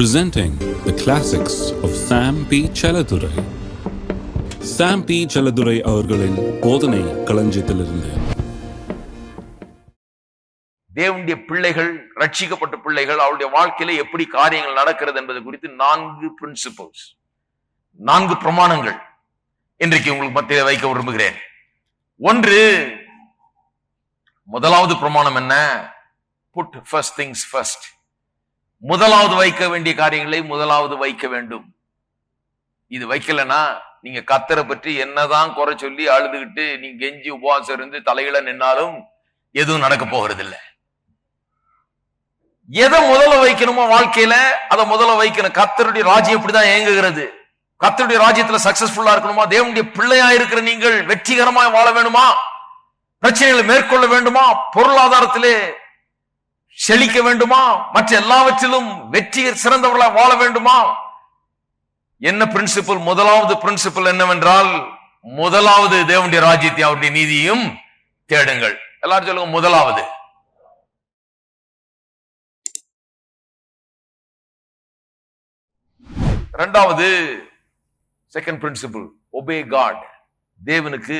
presenting the classics of Sam P. Chaladurai. Sam P Chelladurai அவர்களின் போதனை களஞ்சியத்திலிருந்து. தேவனுடைய பிள்ளைகள் ரட்சிக்கப்பட்ட பிள்ளைகள் அவருடைய வாழ்க்கையில எப்படி காரியங்கள் நடக்கிறது என்பது குறித்து நான்கு பிரின்சிபல்ஸ் நான்கு பிரமாணங்கள் இன்றைக்கு உங்களுக்கு மத்தியில் வைக்க விரும்புகிறேன். ஒன்று முதலாவது பிரமாணம் என்ன? புட் ஃபர்ஸ்ட் திங்ஸ் ஃபர்ஸ்ட் முதலாவது வைக்க வேண்டிய காரியங்களை முதலாவது வைக்க வேண்டும். இது வைக்கலனா நீங்க கத்தரை பற்றி என்னதான் குறை சொல்லி அழுதுகிட்டு நீங்க கெஞ்சி உபவாசம் இருந்து தலையில நின்னாலும் எதுவும் நடக்க போகிறது இல்லை எதை முதல்ல வைக்கணுமோ வாழ்க்கையில அதை முதல்ல வைக்கணும். கத்தருடைய ராஜ்யம் இப்படிதான் இயங்குகிறது. கத்தருடைய ராஜ்யத்துல சக்சஸ்ஃபுல்லா இருக்கணுமா? தேவனுடைய பிள்ளையா இருக்கிற நீங்கள் வெற்றிகரமாய் வாழ வேணுமா பிரச்சனைகளை மேற்கொள்ள வேண்டுமா? பொருளாதாரத்திலே செழிக்க வேண்டுமா? மற்ற எல்லாவற்றிலும் வெற்றி சிறந்தவர்களாக வாழ வேண்டுமா? என்ன பிரின்சிபல் முதலாவது பிரின்சிபல் என்னவென்றால் முதலாவது தேவனுடைய ராஜ்யத்தை அவருடைய நீதியும் தேடுங்கள். எல்லாரும் சொல்லுங்க முதலாவது. ரெண்டாவது செகண்ட் பிரின்சிபல் ஒபே காட் தேவனுக்கு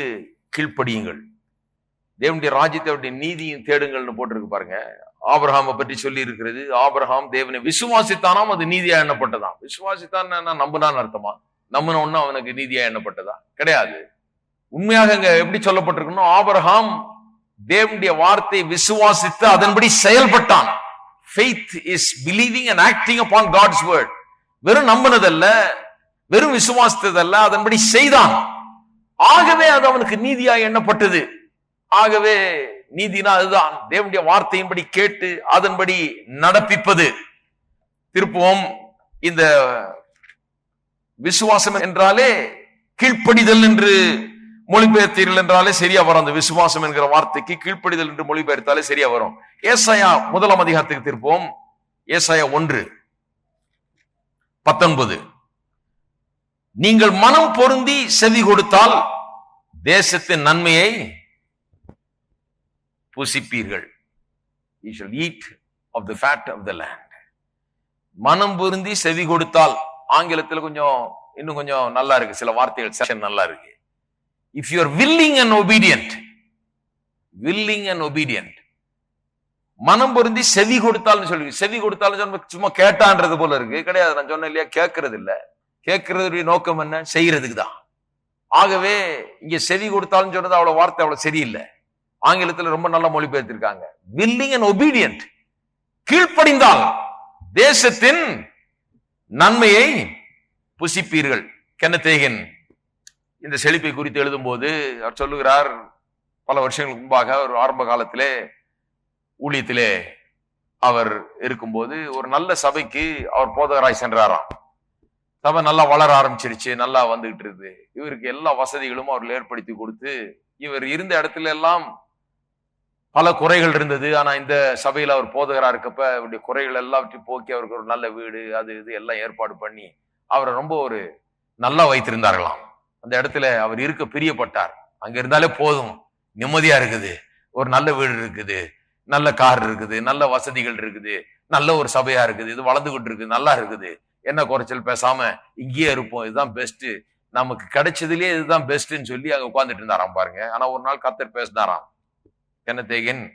கீழ்ப்படியுங்கள். தேவனுடைய ராஜ்யத்தை அவருடைய நீதியும் தேடுங்கள்னு போட்டிருக்கு பாருங்க. ஆபிரஹாமை பற்றி சொல்லி இருக்கிறது ஆபிரஹாம் தேவனை விசுவாசித்தானாம் அது நீதியா எண்ணப்பட்டதாம். விசுவாசித்தான் நம்பினான்னு அர்த்தமா? நம்பினோன்னா அவனுக்கு நீதியா எண்ணப்பட்டதா? கிடையாது. உண்மையாக இங்க எப்படி சொல்லப்பட்டிருக்கணும் ஆபரஹாம் தேவனுடைய வார்த்தை விசுவாசித்து அதன்படி செயல்பட்டான். Faith is believing and acting upon God's word வெறும் நம்பினதல்ல வெறும் விசுவாசித்ததல்ல அதன்படி செய்தான். ஆகவே அது அவனுக்கு நீதியா எண்ணப்பட்டது. ஆகவே நீதினா அதுதான். தேவனுடைய வார்த்தையின்படி கேட்டு அதன்படி நடப்பிப்பது. திருப்பவும். இந்த விசுவாசம் என்றாலே கீழ்ப்படிதல் என்று மொழிபெயர்த்தீர்கள் என்றாலே சரியா வரும். அந்த விசுவாசம் என்கிற வார்த்தைக்கு கீழ்ப்படிதல் என்று மொழிபெயர்த்தாலே சரியா வரும். ஏசாயா முதலாம் அதிகாரத்துக்கு திருப்போம் ஏசாயா ஒன்று பத்தொன்பது. நீங்கள் மனம் பொருந்தி செவி கொடுத்தால் தேசத்தின் நன்மையை புசிப்பீர்கள். You shall eat of the fat of the land மனம் பொருந்தி செவி கொடுத்தால் ஆங்கிலத்தில் கொஞ்சம் இன்னும் கொஞ்சம் நல்லா இருக்கு. சில வார்த்தைகள் செக்ஷன் நல்லா இருக்கு. If you are willing and obedient willing and obedient மனம் பொருந்தி செவி கொடுத்தாலும் சொல்லி செவி கொடுத்தாலும் சொன்ன சும்மா கேட்டான்றது போல இருக்கு. கிடையாது நான் சொன்னேன் இல்லையா? கேட்கறது இல்ல கேட்கறதுடைய நோக்கம் என்ன? செய்யறதுக்கு தான். ஆகவே இங்க செவி கொடுத்தாலும் சொன்னது அவ்வளவு வார்த்தை அவ்வளவு சரியில்லை. ஆங்கிலத்தில் ரொம்ப நல்ல மொழிபெயர்த்திருக்காங்க. வில்லிங் அண்ட் ஒபீடியன்ட் கீழ்ப்படிந்தால் தேசத்தின் நன்மையை புசிப்பீர்கள். கென்னத்தேகின் இந்த செழிப்பை குறித்து எழுதும் போது அவர் சொல்லுகிறார் பல வருஷங்களுக்கு முன்பாக ஒரு ஆரம்ப காலத்திலே ஊழியத்திலே அவர் இருக்கும்போது ஒரு நல்ல சபைக்கு அவர் போதகராய் சென்றாராம். சபை நல்லா வளர ஆரம்பிச்சிருச்சு நல்லா வந்துகிட்டு இருக்குது. இவருக்கு எல்லா வசதிகளும் அவர் ஏற்படுத்தி கொடுத்து இவர் இருந்த இடத்துல எல்லாம் பல குறைகள் இருந்தது. ஆனா இந்த சபையில அவர் போதகரா இருக்கப்ப அவருடைய குறைகள் எல்லாவற்றையும் போக்கி அவருக்கு ஒரு நல்ல வீடு அது இது எல்லாம் ஏற்பாடு பண்ணி அவரை ரொம்ப ஒரு நல்லா வைத்திருந்தார்களாம். அந்த இடத்துல அவர் இருக்க பிரியப்பட்டார். அங்க இருந்தாலே போதும். நிம்மதியா இருக்குது. ஒரு நல்ல வீடு இருக்குது. நல்ல கார் இருக்குது. நல்ல வசதிகள் இருக்குது. நல்ல ஒரு சபையா இருக்குது. இது வளர்ந்துகிட்டு இருக்குது நல்லா இருக்குது. என்ன குறைச்சல் பேசாம இங்கேயே இருப்போம். இதுதான் பெஸ்ட் நமக்கு கிடைச்சதுலயே இதுதான் பெஸ்ட்டுன்னு சொல்லி அங்க உட்காந்துட்டு இருந்தாராம் பாருங்க. ஆனா ஒரு நாள் கத்தர் பேசினாராம். கென்னத்தேகன்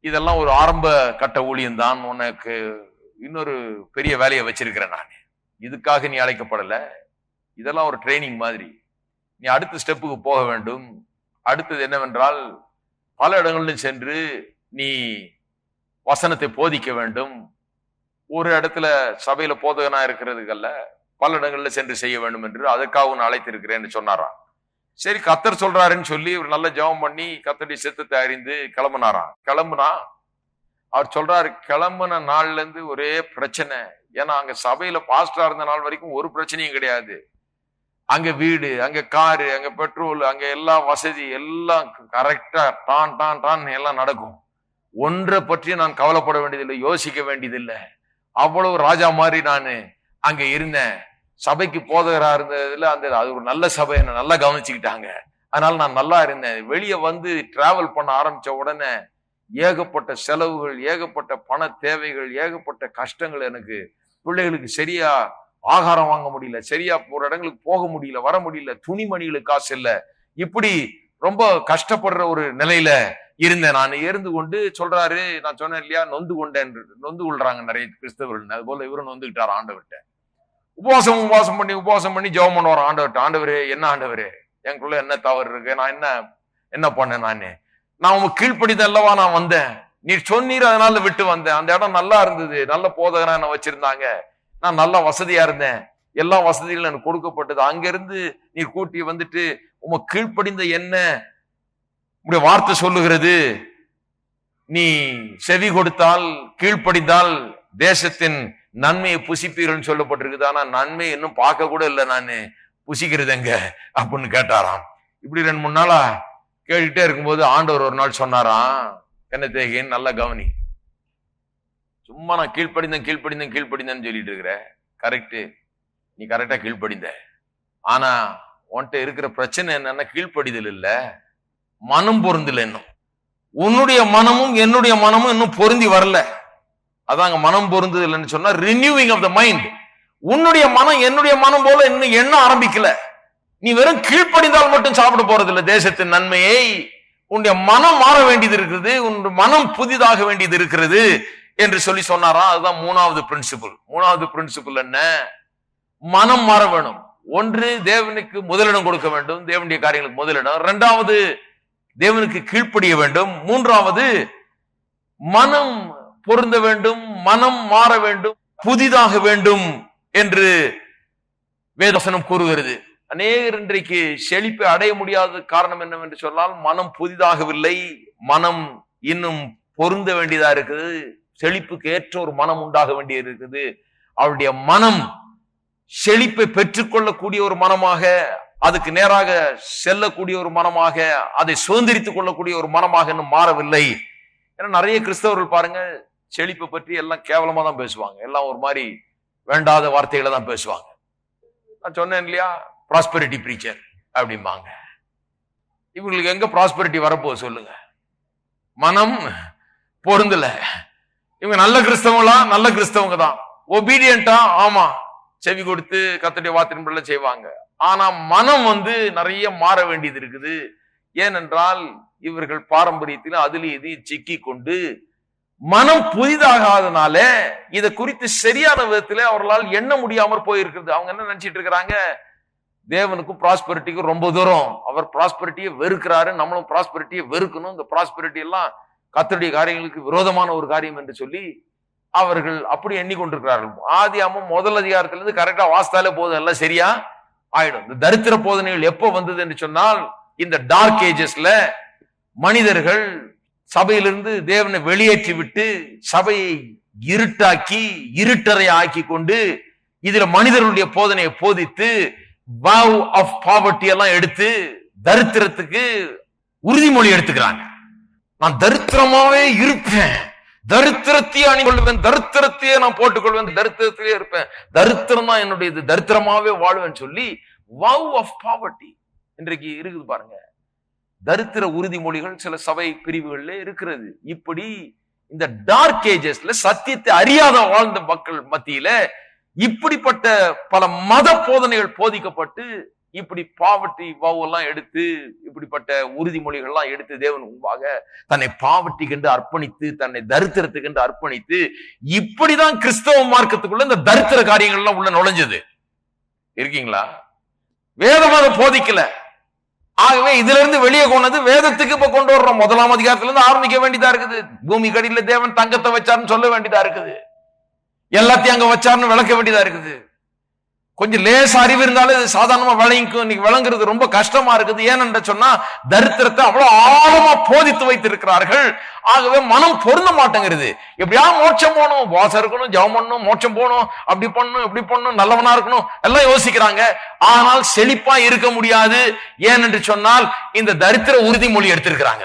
இதெல்லாம் ஒரு ஆரம்ப கட்ட ஊழியம் தான். உனக்கு இன்னொரு பெரிய வேலையை வச்சிருக்கிறேன் நான். இதுக்காக நீ அழைக்கப்படல. இதெல்லாம் ஒரு ட்ரைனிங் மாதிரி. நீ அடுத்த ஸ்டெப்புக்கு போக வேண்டும். அடுத்தது என்னவென்றால் பல இடங்களிலும் சென்று நீ வசனத்தை போதிக்க வேண்டும். ஒரு இடத்துல சபையில போதகனா இருக்கிறதுக்கல்ல பல இடங்களில் சென்று செய்ய வேண்டும் என்று அதற்காக உன் அழைத்திருக்கிறேன்னு சொன்னாராம். சரி கத்தர் சொல்றாருன்னு சொல்லி ஒரு நல்ல ஜெபம் பண்ணி கத்தருடைய சித்தத்தை அறிந்து கிளம்புனாராம் கிளம்புனா? அவர் சொல்றாரு கிளம்புன நாள்ல இருந்து ஒரே பிரச்சனை. ஏன்னா அங்க சபையில பாஸ்டரா இருந்த நாள் வரைக்கும் ஒரு பிரச்சனையும் கிடையாது. அங்க வீடு அங்க காரு அங்க பெட்ரோல் அங்க எல்லா வசதி எல்லாம் கரெக்டா டான் டான் டான் எல்லாம் நடக்கும். ஒன்றை பற்றி நான் கவலைப்பட வேண்டியதில்லை யோசிக்க வேண்டியதில்லை. அவ்வளவு ராஜா மாதிரி நான் அங்க இருந்தேன். சபைக்கு போதகரா இருந்ததுல அந்த அது ஒரு நல்ல சபை என்ன நல்லா கவனிச்சுக்கிட்டாங்க. அதனால நான் நல்லா இருந்தேன். வெளியே வந்து டிராவல் பண்ண ஆரம்பிச்ச உடனே ஏகப்பட்ட செலவுகள் ஏகப்பட்ட பண தேவைகள் ஏகப்பட்ட கஷ்டங்கள் எனக்கு. பிள்ளைகளுக்கு சரியா ஆகாரம் வாங்க முடியல சரியா போற இடங்களுக்கு போக முடியல வர முடியல துணிமணிகளுக்கு காசு இல்லை. இப்படி ரொம்ப கஷ்டப்படுற ஒரு நிலையில இருந்தேன் நான். இருந்து கொண்டு சொல்றாரு நான் சொன்னேன் இல்லையா நொந்து கொண்டேன். நொந்து கொள்றாங்க நிறைய கிறிஸ்தவர்கள். அது போல இவரும் நொந்துகிட்டார் ஆண்டவர்கிட்ட. உபவாசம் உபவாசம் பண்ணி உபவாசம் பண்ணி ஜெபம் பண்ணுவார். ஆண்டவர்கிட்ட ஆண்டவரே என்ன ஆண்டவரே? எனக்குள்ள என்ன தவறு இருக்கு? நான் என்ன என்ன பண்ணேன் நானு? நான் உங்க கீழ்ப்படிதான் அல்லவா நான் வந்தேன்? நீர் சொன்னீர் அதனால விட்டு வந்தேன். அந்த இடம் நல்லா இருந்தது. நல்ல போதகரா என்ன வச்சிருந்தாங்க. நான் நல்ல வசதியா இருந்தேன். எல்லா வசதிகளும் எனக்கு கொடுக்கப்பட்டது. அங்கிருந்து நீ கூட்டி வந்துட்டு உம கீழ்ப்படிந்த என்ன? உடைய வார்த்தை சொல்லுகிறது. நீ செவி கொடுத்தால் கீழ்ப்படிந்தால் தேசத்தின் நன்மையை புசிப்பீர்கள் சொல்லப்பட்டிருக்குது. ஆனா நன்மை இன்னும் பார்க்க கூட இல்லை நானு. புசிக்கிறது எங்க அப்படின்னு கேட்டாராம். இப்படி ரெண்டு மூணு நாளா கேட்டுட்டே இருக்கும்போது ஆண்டவர் ஒரு நாள் சொன்னாராம் என்ன தேகின் நல்ல கவனி. சும்மா நான் கீழ்ப்படிந்தேன் கீழ்ப்படிந்தேன் கீழ்ப்படிந்தேன்னு சொல்லிட்டு இருக்கிற. கரெக்டு நீ கரெக்டா கீழ்ப்படிந்த. ஆனா உன்கிட்ட இருக்கிற பிரச்சனை என்னன்னா கீழ்ப்படிதல் இல்ல. மனம் பொருந்தல இன்னும். உன்னுடைய மனமும் என்னுடைய மனமும் இன்னும் பொருந்தி வரல. அதாங்க மனம் பொருந்துதல்னு சொன்னா ரினியூவிங் ஆஃப் த மைண்ட் உன்னுடைய மனம் என்னுடைய மனம் போல இன்னும் எண்ண ஆரம்பிக்கல? நீ வெறும் கீழ்ப்படிந்தால் மட்டும் சாப்பிட போறது இல்லை தேசத்தின் நன்மையை. உன்னுடைய மனம் மாற வேண்டியது இருக்குது உன்னுடைய மனம் புதிதாக வேண்டியது இருக்கிறது என்று சொல்லி சொன்னாராம் அதுதான் மூணாவது பிரின்சிபல் மூணாவது பிரின்சிபல் என்ன? மனம் மாற வேணும். ஒன்று தேவனுக்கு முதலிடம் கொடுக்க வேண்டும். தேவனுடைய காரியங்களுக்கு முதலிடம். இரண்டாவது தேவனுக்கு கீழ்ப்படிய வேண்டும். மூன்றாவது மனம் பொருந்த வேண்டும் மனம் மாற வேண்டும் புதிதாக வேண்டும் என்று வேதவசனம் கூறுகிறது. அநேகர் இன்றைக்கு செழிப்பை அடைய முடியாத காரணம் என்னவென்று சொன்னால் மனம் புதிதாகவில்லை மனம் இன்னும் பொருந்த வேண்டியதா இருக்குது செழிப்புக்கு ஏற்ற ஒரு மனம் உண்டாக வேண்டிய இருக்குது. அவருடைய மனம் செழிப்பை பெற்றுக்கொள்ளக்கூடிய ஒரு மனமாக அதுக்கு நேராக செல்லக்கூடிய ஒரு மனமாக அதை சுதந்திரித்துக் கொள்ளக்கூடிய ஒரு மனமாக இன்னும் மாறவில்லை. ஏன்னா நிறைய கிறிஸ்தவர்கள் பாருங்க செழிப்பை பற்றி எல்லாம் கேவலமா தான் பேசுவாங்க. எல்லாம் ஒரு மாதிரி வேண்டாத வார்த்தைகளை தான் பேசுவாங்க. நான் சொன்னேன் இல்லையா? ப்ராஸ்பெரிட்டி ப்ரீச்சர் அப்படிம்பாங்க. இவங்களுக்கு எங்க ப்ராஸ்பெரிட்டி வரப்போகுது சொல்லுங்க. மனம் பொருந்தல. இவங்க நல்ல கிறிஸ்தவங்களா? நல்ல கிறிஸ்தவங்க தான். ஒபீடியண்டா ஆமா. செவி கொடுத்து கத்தடைய வார்த்தையின்படி செய்வாங்க. ஆனா மனம் வந்து நிறைய மாற வேண்டியது இருக்குது. ஏனென்றால் இவர்கள் பாரம்பரியத்தில் அதில் இதையும் சிக்கி கொண்டு மனம் புதிதாகாதனால இதை குறித்து சரியான விதத்துல அவர்களால் எண்ண முடியாமற் போயிருக்கிறது. அவங்க என்ன நினைச்சிட்டு இருக்கிறாங்க? தேவனுக்கும் ப்ராஸ்பெரிட்டிக்கும் ரொம்ப தூரம். அவர் ப்ராஸ்பெரிட்டியை வெறுக்கிறாரு. நம்மளும் ப்ராஸ்பெரிட்டியை வெறுக்கணும். இந்த ப்ராஸ்பெரிட்டி எல்லாம் கத்தருடைய காரியங்களுக்கு விரோதமான ஒரு காரியம் என்று சொல்லி அவர்கள் அப்படி எண்ணிக்கொண்டிருக்கிறார்கள் ஆதி அம்மம் முதல் அதிகாரத்துல இருந்து கரெக்டா வாஸ்தாலே போதும் எல்லாம் சரியா? ஆயிடும். இந்த தரித்திர போதனைகள் எப்போ வந்தது என்று சொன்னால் இந்த டார்க் ஏஜஸ்ல மனிதர்கள் சபையிலிருந்து தேவனை வெளியேற்றி விட்டு சபையை இருட்டாக்கி இருட்டறை ஆக்கி கொண்டு இதுல மனிதர்களுடைய போதனையை போதித்து வாவ் ஆஃப் பாவர்ட்டி எல்லாம் எடுத்து தரித்திரத்துக்கு உறுதிமொழி எடுத்துக்கிறாங்க. நான் தரித்திரமாவே இருப்பேன். தரித்திரத்தையே அணிகொள்வேன். தரித்திரத்தையே நான் போட்டுக்கொள்வேன். தரித்திரத்திலே இருப்பேன். தரித்திரம் தான் என்னுடைய இது தரித்திரமாவே வாழ்வேன் சொல்லி வவ் ஆஃப் பாவர்ட்டி இன்றைக்கு இருக்குது பாருங்க. தரித்திர உறுதிமொழிகள் சில சபை பிரிவுகள்ல இருக்கிறது. இப்படி இந்த டார்க் ஏஜஸ்ல சத்தியத்தை அறியாத வாழ்ந்த மக்கள் மத்தியில இப்படிப்பட்ட பல மத போதனைகள் போதிக்கப்பட்டு இப்படி பாவட்டி எல்லாம் எடுத்து இப்படிப்பட்ட உறுதிமொழிகள் எல்லாம் எடுத்து தேவன் முன்பாக தன்னை பாவட்டிக்கென்று அர்ப்பணித்து தன்னை தரித்திரத்துக்கென்று அர்ப்பணித்து இப்படிதான் கிறிஸ்தவ மார்க்கத்துக்குள்ள இந்த தரித்திர காரியங்கள் எல்லாம் உள்ள நுழைஞ்சது. இருக்கீங்களா? வேதமாக போதிக்கல. ஆகவே இதுல இருந்து வெளியே கொண்டது வேதத்துக்கு இப்ப கொண்டு வர்றோம். முதலாம் அதிகாரத்துல இருந்து ஆரம்பிக்க வேண்டியதா இருக்குது. பூமி கடியில தேவன் தங்கத்தை வச்சாருன்னு சொல்ல வேண்டியதா இருக்குது. எல்லாத்தையும் அங்க வச்சாருன்னு விளக்க வேண்டியதா இருக்குது. கொஞ்சம் லேச அறிவு இருந்தாலும் சாதாரணமா விளங்கிக்கும். இன்னைக்கு விளங்குறது ரொம்ப கஷ்டமா இருக்குது. ஏன்னு சொன்னா தரித்திரத்தை அவ்வளவு ஆழமா போதித்து வைத்திருக்கிறார்கள். ஆகவே மனம் பொருந்த மாட்டேங்கிறது எப்படியா மோட்சம் போகணும்? வாசம் இருக்கணும் ஜெபம் பண்ணணும் மோட்சம் போகணும் அப்படி பண்ணணும் இப்படி பண்ணணும் நல்லவனா இருக்கணும் எல்லாம் யோசிக்கிறாங்க. ஆனால் செழிப்பா இருக்க முடியாது. ஏனென்று சொன்னால் இந்த தரித்திர உறுதிமொழி எடுத்திருக்கிறாங்க.